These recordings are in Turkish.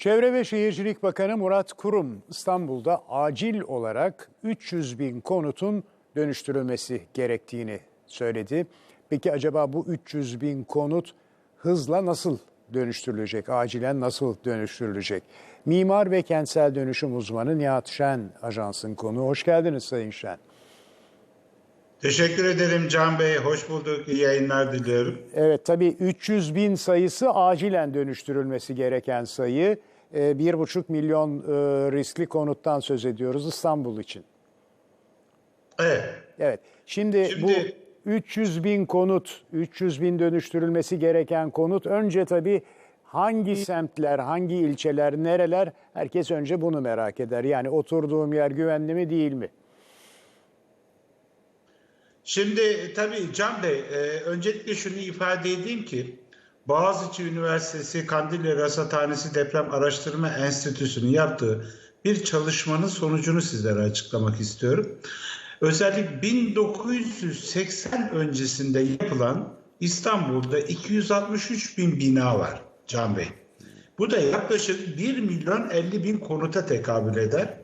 Çevre ve Şehircilik Bakanı Murat Kurum İstanbul'da acil olarak 300 bin konutun dönüştürülmesi gerektiğini söyledi. Peki acaba bu 300 bin konut hızla nasıl dönüştürülecek? Acilen nasıl dönüştürülecek? Mimar ve kentsel dönüşüm uzmanı Nihat Şen ajansın konuğu. Hoş geldiniz Sayın Şen. Teşekkür ederim Can Bey. Hoş bulduk. İyi yayınlar diliyorum. Evet tabii 300 bin sayısı acilen dönüştürülmesi gereken sayı. Ee, Bir buçuk milyon e, riskli konuttan söz ediyoruz İstanbul için. Evet. Evet. Şimdi, Şimdi- bu 300 bin konut, 300 bin dönüştürülmesi gereken konut önce tabii hangi semtler, hangi ilçeler, nereler herkes önce bunu merak eder. Yani oturduğum yer güvenli mi değil mi? Şimdi tabii Can Bey, e, öncelikle şunu ifade edeyim ki Boğaziçi Üniversitesi Kandilli Rasathanesi Deprem Araştırma Enstitüsü'nün yaptığı bir çalışmanın sonucunu sizlere açıklamak istiyorum. Özellikle 1980 öncesinde yapılan İstanbul'da 263 bin bina var Can Bey. Bu da yaklaşık 1 milyon 50 bin konuta tekabül eder.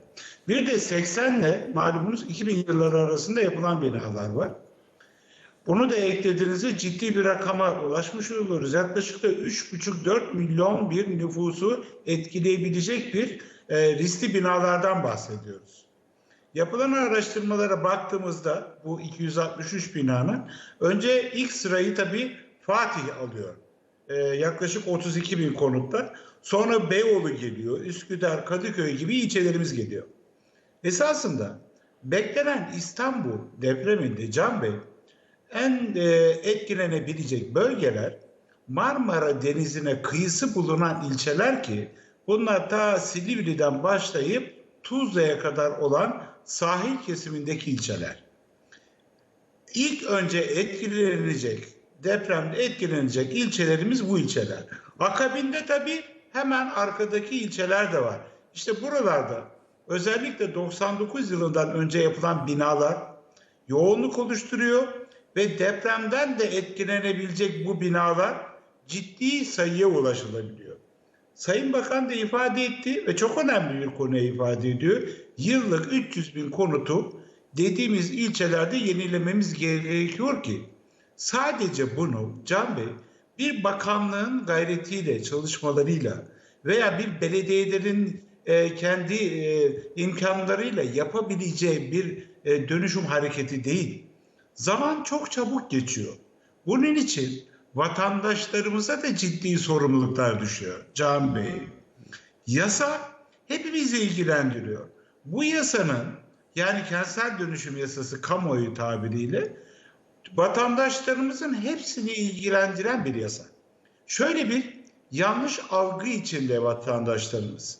Bir de 80 ile malumunuz 2000 yılları arasında yapılan binalar var. Bunu da eklediğinizde ciddi bir rakama ulaşmış oluruz. Yaklaşık da 3,5-4 milyon bir nüfusu etkileyebilecek bir e, riskli binalardan bahsediyoruz. Yapılan araştırmalara baktığımızda bu 263 binanın önce ilk sırayı tabii Fatih alıyor. Ee, yaklaşık 32 bin konutta. Sonra Beyoğlu geliyor, Üsküdar, Kadıköy gibi ilçelerimiz geliyor. Esasında beklenen İstanbul depreminde Can Bey en e, etkilenebilecek bölgeler Marmara Denizi'ne kıyısı bulunan ilçeler ki bunlar ta Silivri'den başlayıp Tuzla'ya kadar olan sahil kesimindeki ilçeler. İlk önce etkilenecek, depremde etkilenecek ilçelerimiz bu ilçeler. Akabinde tabii hemen arkadaki ilçeler de var. İşte buralarda özellikle 99 yılından önce yapılan binalar yoğunluk oluşturuyor ve depremden de etkilenebilecek bu binalar ciddi sayıya ulaşılabiliyor. Sayın Bakan da ifade etti ve çok önemli bir konuya ifade ediyor. Yıllık 300 bin konutu dediğimiz ilçelerde yenilememiz gerekiyor ki sadece bunu Can Bey bir bakanlığın gayretiyle, çalışmalarıyla veya bir belediyelerin e, kendi e, imkanlarıyla yapabileceği bir e, dönüşüm hareketi değil. Zaman çok çabuk geçiyor. Bunun için vatandaşlarımıza da ciddi sorumluluklar düşüyor Can Bey. Yasa hepimizi ilgilendiriyor. Bu yasanın yani kentsel dönüşüm yasası kamuoyu tabiriyle vatandaşlarımızın hepsini ilgilendiren bir yasa. Şöyle bir yanlış algı içinde vatandaşlarımız.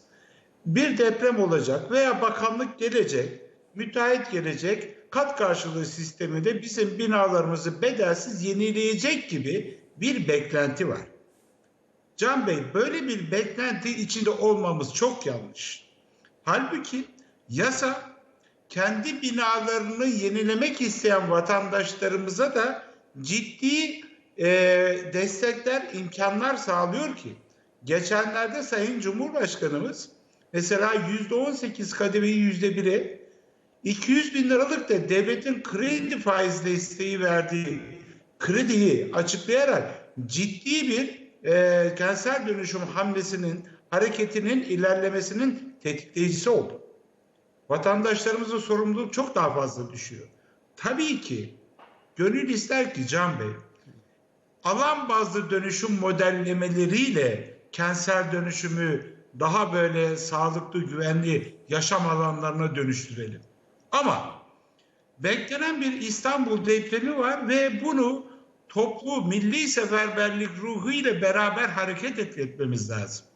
Bir deprem olacak veya bakanlık gelecek, müteahhit gelecek, kat karşılığı sisteminde bizim binalarımızı bedelsiz yenileyecek gibi bir beklenti var. Can Bey böyle bir beklenti içinde olmamız çok yanlış. Halbuki yasa kendi binalarını yenilemek isteyen vatandaşlarımıza da ciddi e, destekler, imkanlar sağlıyor ki. Geçenlerde Sayın Cumhurbaşkanımız mesela yüzde on sekiz kademeyi yüzde bire 200 bin liralık da devletin kredi faiz desteği verdiği krediyi açıklayarak ciddi bir e, kentsel dönüşüm hamlesinin, hareketinin ilerlemesinin tetikleyicisi oldu. Vatandaşlarımızın sorumluluğu çok daha fazla düşüyor. Tabii ki gönül ister ki Can Bey, alan bazlı dönüşüm modellemeleriyle kentsel dönüşümü daha böyle sağlıklı, güvenli yaşam alanlarına dönüştürelim. Ama beklenen bir İstanbul depremi var ve bunu toplu milli seferberlik ruhu ile beraber hareket etmemiz lazım.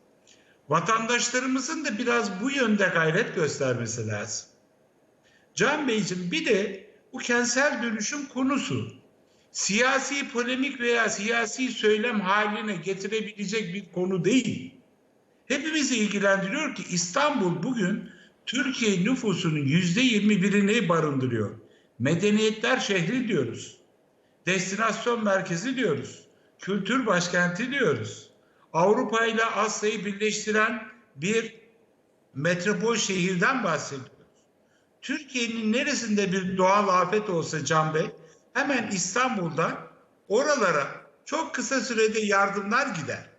Vatandaşlarımızın da biraz bu yönde gayret göstermesi lazım. Can Beyciğim bir de bu kentsel dönüşüm konusu siyasi polemik veya siyasi söylem haline getirebilecek bir konu değil. Hepimizi ilgilendiriyor ki İstanbul bugün Türkiye nüfusunun yüzde yirmi birini barındırıyor. Medeniyetler şehri diyoruz. Destinasyon merkezi diyoruz. Kültür başkenti diyoruz. Avrupa ile Asya'yı birleştiren bir metropol şehirden bahsediyoruz. Türkiye'nin neresinde bir doğal afet olsa Can Bey hemen İstanbul'dan oralara çok kısa sürede yardımlar gider.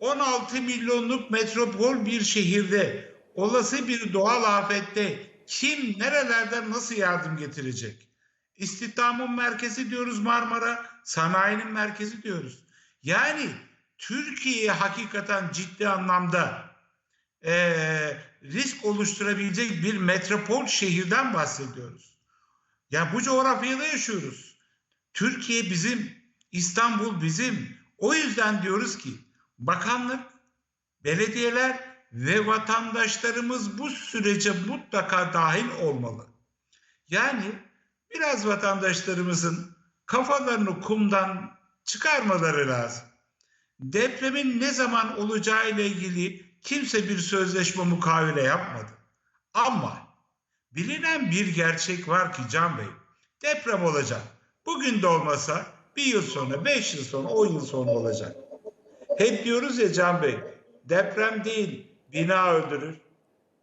16 milyonluk metropol bir şehirde olası bir doğal afette kim nerelerden nasıl yardım getirecek? İstihdamın merkezi diyoruz Marmara, sanayinin merkezi diyoruz. Yani Türkiye hakikaten ciddi anlamda eee, risk oluşturabilecek bir metropol şehirden bahsediyoruz. Ya bu coğrafyada yaşıyoruz. Türkiye bizim, İstanbul bizim. O yüzden diyoruz ki bakanlık, belediyeler ve vatandaşlarımız bu sürece mutlaka dahil olmalı. Yani biraz vatandaşlarımızın kafalarını kumdan çıkarmaları lazım. Depremin ne zaman olacağı ile ilgili kimse bir sözleşme mukavele yapmadı. Ama bilinen bir gerçek var ki Can Bey, deprem olacak. Bugün de olmasa bir yıl sonra, beş yıl sonra, on yıl sonra olacak. Hep diyoruz ya Can Bey, deprem değil, bina öldürür.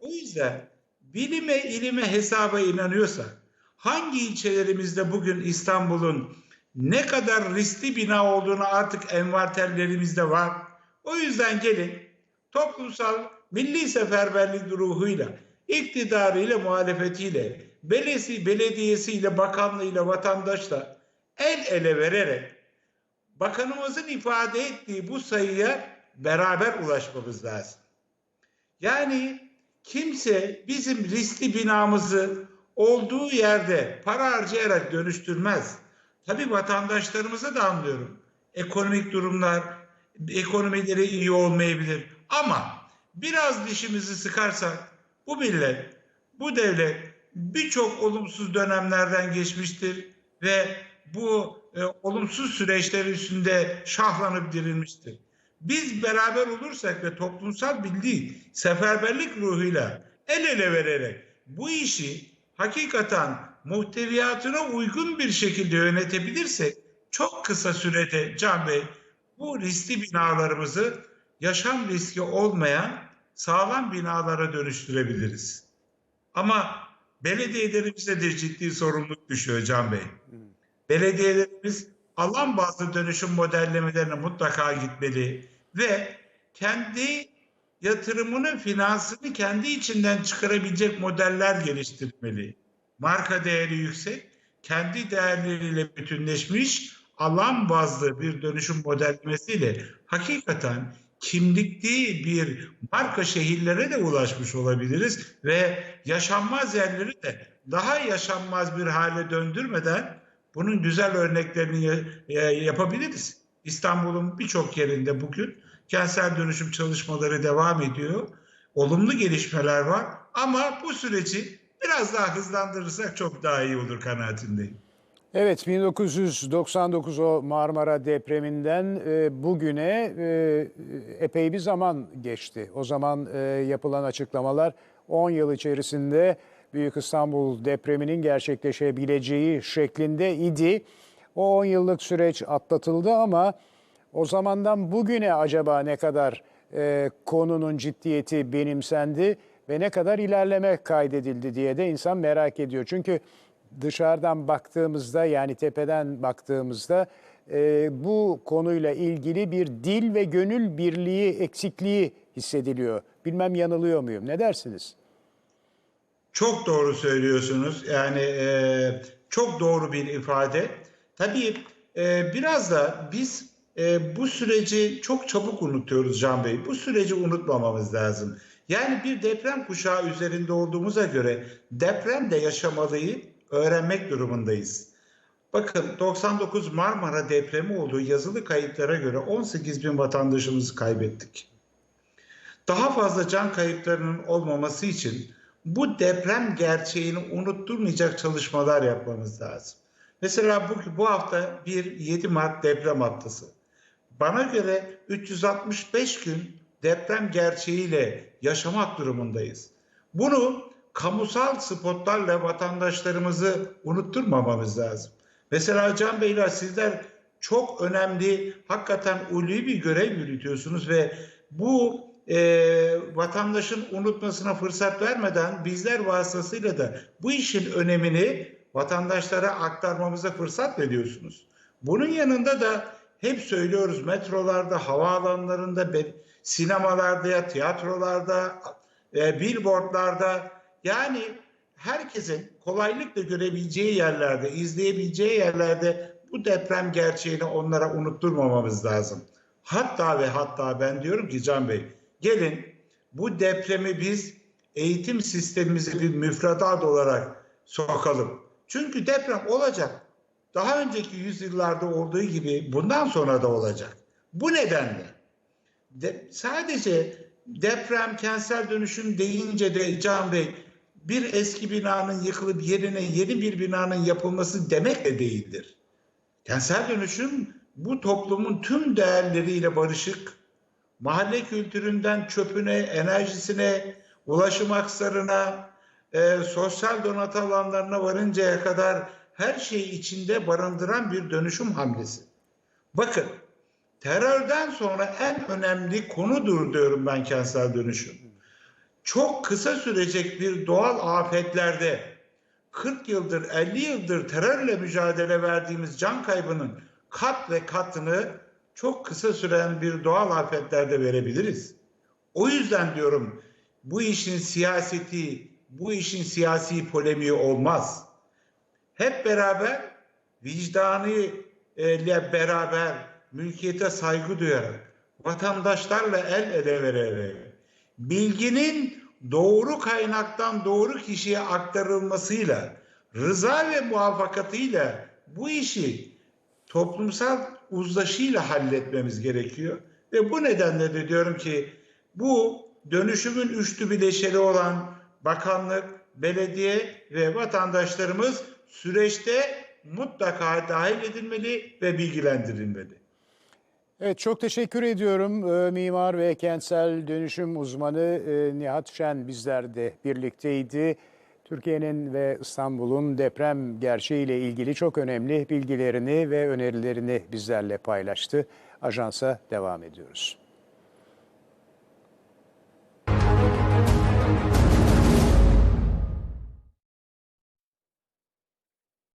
O yüzden bilime, ilime, hesaba inanıyorsak, hangi ilçelerimizde bugün İstanbul'un ne kadar riskli bina olduğunu artık envanterlerimizde var. O yüzden gelin toplumsal milli seferberlik ruhuyla, iktidarıyla, muhalefetiyle, belesi, belediyesiyle, bakanlığıyla, vatandaşla el ele vererek bakanımızın ifade ettiği bu sayıya beraber ulaşmamız lazım. Yani kimse bizim riskli binamızı olduğu yerde para harcayarak dönüştürmez. Tabii vatandaşlarımıza da anlıyorum. Ekonomik durumlar, ekonomileri iyi olmayabilir. Ama biraz dişimizi sıkarsak bu millet, bu devlet birçok olumsuz dönemlerden geçmiştir ve bu e, olumsuz süreçler üstünde şahlanıp dirilmiştir. Biz beraber olursak ve toplumsal bildiği seferberlik ruhuyla el ele vererek bu işi hakikaten muhteviyatına uygun bir şekilde yönetebilirsek çok kısa sürede Can Bey bu riskli binalarımızı yaşam riski olmayan sağlam binalara dönüştürebiliriz. Ama belediyelerimize de ciddi sorumluluk düşüyor Can Bey. Belediyelerimiz alan bazlı dönüşüm modellemelerine mutlaka gitmeli ve kendi yatırımının finansını kendi içinden çıkarabilecek modeller geliştirmeli. Marka değeri yüksek, kendi değerleriyle bütünleşmiş alan bazlı bir dönüşüm modellemesiyle hakikaten kimlikli bir marka şehirlere de ulaşmış olabiliriz ve yaşanmaz yerleri de daha yaşanmaz bir hale döndürmeden bunun güzel örneklerini yapabiliriz. İstanbul'un birçok yerinde bugün kentsel dönüşüm çalışmaları devam ediyor. Olumlu gelişmeler var ama bu süreci biraz daha hızlandırırsak çok daha iyi olur kanaatindeyim. Evet 1999 o Marmara depreminden e, bugüne e, epey bir zaman geçti. O zaman e, yapılan açıklamalar 10 yıl içerisinde Büyük İstanbul depreminin gerçekleşebileceği şeklinde idi. O 10 yıllık süreç atlatıldı ama o zamandan bugüne acaba ne kadar e, konunun ciddiyeti benimsendi ve ne kadar ilerleme kaydedildi diye de insan merak ediyor. Çünkü dışarıdan baktığımızda yani tepeden baktığımızda e, bu konuyla ilgili bir dil ve gönül birliği eksikliği hissediliyor. Bilmem yanılıyor muyum? Ne dersiniz? Çok doğru söylüyorsunuz. Yani e, çok doğru bir ifade. Tabii e, biraz da biz e, bu süreci çok çabuk unutuyoruz Can Bey. Bu süreci unutmamamız lazım. Yani bir deprem kuşağı üzerinde olduğumuza göre depremde yaşamalıyı öğrenmek durumundayız. Bakın 99 Marmara depremi olduğu yazılı kayıtlara göre 18 bin vatandaşımızı kaybettik. Daha fazla can kayıplarının olmaması için bu deprem gerçeğini unutturmayacak çalışmalar yapmamız lazım. Mesela bu, bu hafta bir 7 Mart deprem haftası. Bana göre 365 gün deprem gerçeğiyle yaşamak durumundayız. Bunu kamusal spotlarla vatandaşlarımızı unutturmamamız lazım. Mesela Can Beyler sizler çok önemli, hakikaten ulvi bir görev yürütüyorsunuz ve bu e, vatandaşın unutmasına fırsat vermeden bizler vasıtasıyla da bu işin önemini vatandaşlara aktarmamıza fırsat veriyorsunuz. Bunun yanında da hep söylüyoruz metrolarda, havaalanlarında, sinemalarda, ya tiyatrolarda, e, billboardlarda yani herkesin kolaylıkla görebileceği yerlerde, izleyebileceği yerlerde bu deprem gerçeğini onlara unutturmamamız lazım. Hatta ve hatta ben diyorum ki Can Bey, gelin bu depremi biz eğitim sistemimize bir müfredat olarak sokalım. Çünkü deprem olacak. Daha önceki yüzyıllarda olduğu gibi bundan sonra da olacak. Bu nedenle de, sadece deprem, kentsel dönüşüm deyince de Can Bey bir eski binanın yıkılıp yerine yeni bir binanın yapılması demek de değildir. Kentsel dönüşüm bu toplumun tüm değerleriyle barışık, mahalle kültüründen çöpüne, enerjisine, ulaşım aksarına, e, sosyal donatı alanlarına varıncaya kadar her şeyi içinde barındıran bir dönüşüm hamlesi. Bakın terörden sonra en önemli konudur diyorum ben kentsel dönüşüm. Çok kısa sürecek bir doğal afetlerde 40 yıldır 50 yıldır terörle mücadele verdiğimiz can kaybının kat ve katını çok kısa süren bir doğal afetlerde verebiliriz. O yüzden diyorum bu işin siyaseti, bu işin siyasi polemiği olmaz. Hep beraber vicdanı ile beraber mülkiyete saygı duyarak, vatandaşlarla el ele vererek, bilginin doğru kaynaktan doğru kişiye aktarılmasıyla, rıza ve muvaffakatıyla bu işi toplumsal uzlaşıyla halletmemiz gerekiyor. Ve bu nedenle de diyorum ki bu dönüşümün üçlü bileşeni olan bakanlık, belediye ve vatandaşlarımız süreçte mutlaka dahil edilmeli ve bilgilendirilmeli. Evet çok teşekkür ediyorum. Ee, Mimar ve kentsel dönüşüm uzmanı e, Nihat Şen bizlerde birlikteydi. Türkiye'nin ve İstanbul'un deprem gerçeğiyle ilgili çok önemli bilgilerini ve önerilerini bizlerle paylaştı. Ajansa devam ediyoruz.